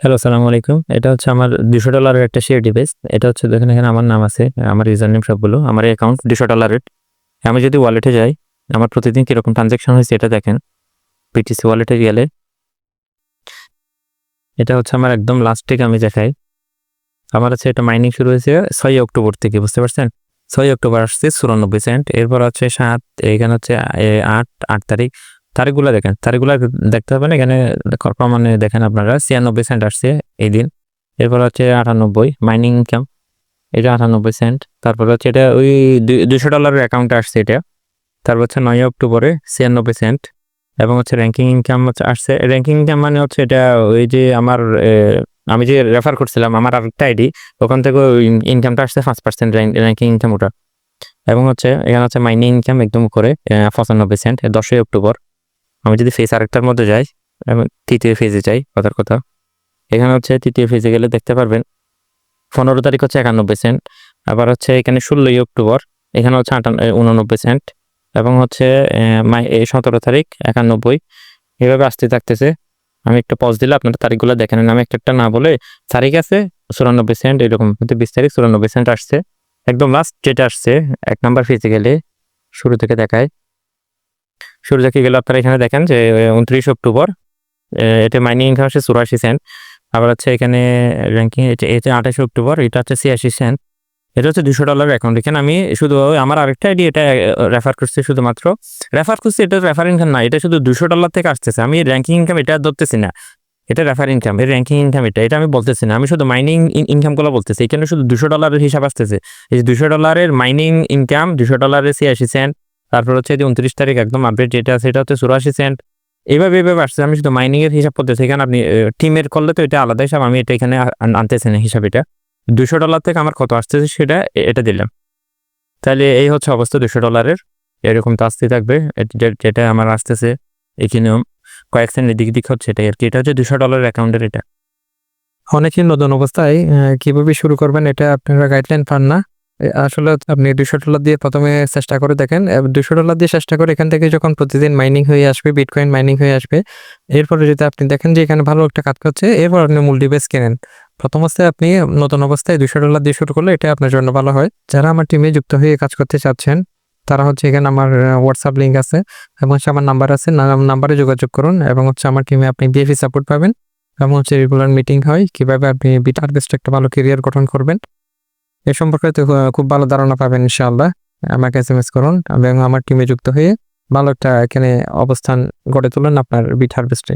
Hello সালামু আলাইকুম। এটা হচ্ছে আমার দুশো ডলারের একটা শেয়ার ডিভাইস এটা হচ্ছে, দেখেন এখানে আমার নাম আছে, আমার ইউজার নেম সবগুলো, আমার অ্যাকাউন্ট দুশো ডলারের। আমি যদি ওয়ালেটে যাই, আমার প্রতিদিন কীরকম ট্রানজ্যাকশন হয়েছে এটা দেখেন। পিটিসি ওয়ালেটে গেলে। এটা হচ্ছে আমার একদম লাস্ট থেকে আমি দেখাই। আমার হচ্ছে এটা মাইনিং শুরু হয়েছে ছয় অক্টোবর থেকে, বুঝতে পারছেন? ছয় অক্টোবর আসছে চুরানব্বই সেন্ট এরপর হচ্ছে সাত, এখানে হচ্ছে আট আট তারিখ। তারিখগুলো দেখেন, তারিখগুলো দেখতে হবে না, এখানে প্রমাণে দেখেন আপনারা, ছিয়ানব্বই সেন্ট আসছে এই দিন। এরপর হচ্ছে আটানব্বই মাইনিং ইনকাম এটা আটানব্বই সেন্ট তারপর হচ্ছে এটা ওই দুশো ডলারের অ্যাকাউন্টে আসছে এটা। তারপর হচ্ছে নয় অক্টোবরে ছিয়ানব্বই সেন্ট এবং হচ্ছে র্যাঙ্কিং ইনকাম হচ্ছে আসছে র্যাঙ্কিং ইনকাম মানে হচ্ছে এটা ওই যে আমার আমি যে রেফার করছিলাম, আমার আরেকটা আইডি ওখান থেকে ইনকামটা আসছে পাঁচ পার্সেন্ট র্যাঙ্কিং ইনকাম ওটা। এবং হচ্ছে, এখানে হচ্ছে মাইনিং ইনকাম একদম করে পঁচানব্বই সেন্ট দশই অক্টোবর। আমি যদি ফেজ আরেকটার মধ্যে যাই তৃতীয় ফেজে যাই কথার কথা। এখানে হচ্ছে তৃতীয় ফেজে গেলে দেখতে পারবেন পনেরো তারিখ হচ্ছে একানব্বই সেন্ট আবার হচ্ছে এখানে ষোলোই অক্টোবর এখানে হচ্ছে আটান এ, উননব্বই সেন্ট এবং হচ্ছে সতেরো তারিখ একানব্বই। এভাবে আসতে থাকতেছে। আমি একটা পজ দিলে আপনারা তারিখগুলো দেখেন আমি একটা একটা না বলে তারিখ আছে চুরানব্বই সেন্ট এরকম কিন্তু বিশ তারিখ চুরানব্বই সেন্ট আসছে। একদম লাস্ট যেটা আসছে এক নাম্বার ফেজে গেলে শুরু থেকে দেখায়। শুরু থেকে গেলে, আপনারা এখানে দেখেন যে উনত্রিশ অক্টোবর এটা মাইনিং ইনকাম আসছে চুরাশি সেন্ট আবার হচ্ছে এখানে র্যাঙ্কিং এটা আঠাশে অক্টোবর, এটা হচ্ছে ছিয়াশি সেন্ট এটা হচ্ছে দুশো ডলার অ্যাকাউন্ট এখানে আমি শুধু আমার আরেকটা আইডি এটা রেফার করছি শুধুমাত্র। রেফার করছি, এটা রেফার ইনকাম না, এটা শুধু দুশো ডলার থেকে আসতেছে। আমি র্যাঙ্কিং ইনকাম এটা ধরতেছি না। এটা রেফার ইনকাম এর র্যাঙ্কিং ইনকাম এটা এটা আমি বলতেছি না। আমি শুধু মাইনিং ইনকামগুলো বলতেছি। এখানে শুধু দুশো ডলারের হিসাব আসতেছে। এই দুশো ডলারের মাইনিং ইনকাম দুশো ডলারের ছিয়াশি সেন্ট তারপর হচ্ছে যে উনত্রিশ তারিখ একদম আপডেট যেটা আছে সেটা হচ্ছে চুরাশি সেন্ট এইভাবে এইভাবে আসছে আমি শুধু মাইনিংয়ের হিসাব করতেছি। এখানে আপনি টিমের করলে তো এটা আলাদা হিসাব আমি এটা এখানে আন- আনতেছি না হিসাব এটা। দুশো ডলার থেকে আমার কত আসতেছে সেটা এটা দিলাম। তাহলে এই হচ্ছে অবস্থা দুশো ডলারের এরকম তো আসতেই থাকবে। যেটা আমার আসতেছে এখানেও কয়েক সেন্ট এদিক দিক হচ্ছে এটা আর কি। এটা হচ্ছে দুশো ডলার অ্যাকাউন্টের এটা। অনেকেই নতুন অবস্থায় কীভাবে শুরু করবেন এটা আপনারা গাইডলাইন পান না। আসলে আপনি দুশো ডলার দিয়ে প্রথমে চেষ্টা করে দেখেন। দুশো ডলার দিয়ে চেষ্টা করে এখান থেকে যখন প্রতিদিন মাইনিং হয়ে আসবে বিটকয়েন মাইনিং হয়ে আসবে, এরপরে যদি আপনি দেখেন যে এখানে ভালো একটা কাজ করছে, এরপর আপনি মূল ডিভাইস কেনেন। প্রথম অবস্থায় আপনি নতুন অবস্থায় দুশো ডলার দিয়ে শুরু করলে এটা আপনার জন্য ভালো হয়। যারা আমার টিমে যুক্ত হয়ে কাজ করতে চাচ্ছেন, তারা হচ্ছে এখানে আমার হোয়াটসঅ্যাপ লিঙ্ক আছে এবং হচ্ছে আমার নাম্বার আছে। নাম্বারে যোগাযোগ করুন এবং হচ্ছে আমার টিমে আপনি বিএফি সাপোর্ট পাবেন এবং হচ্ছে রেগুলার মিটিং হয়। কীভাবে আপনি বিট হারভেস্ট একটা ভালো কেরিয়ার গঠন করবেন। এ সম্পর্কে খুব ভালো ধারণা পাবেন ইনশাআল্লাহ। আমাকে এস এম এস করুন এবং আমার টিমে যুক্ত হয়ে ভালো একটা এখানে অবস্থান গড়ে তোলেন আপনার বিট হারভেস্টে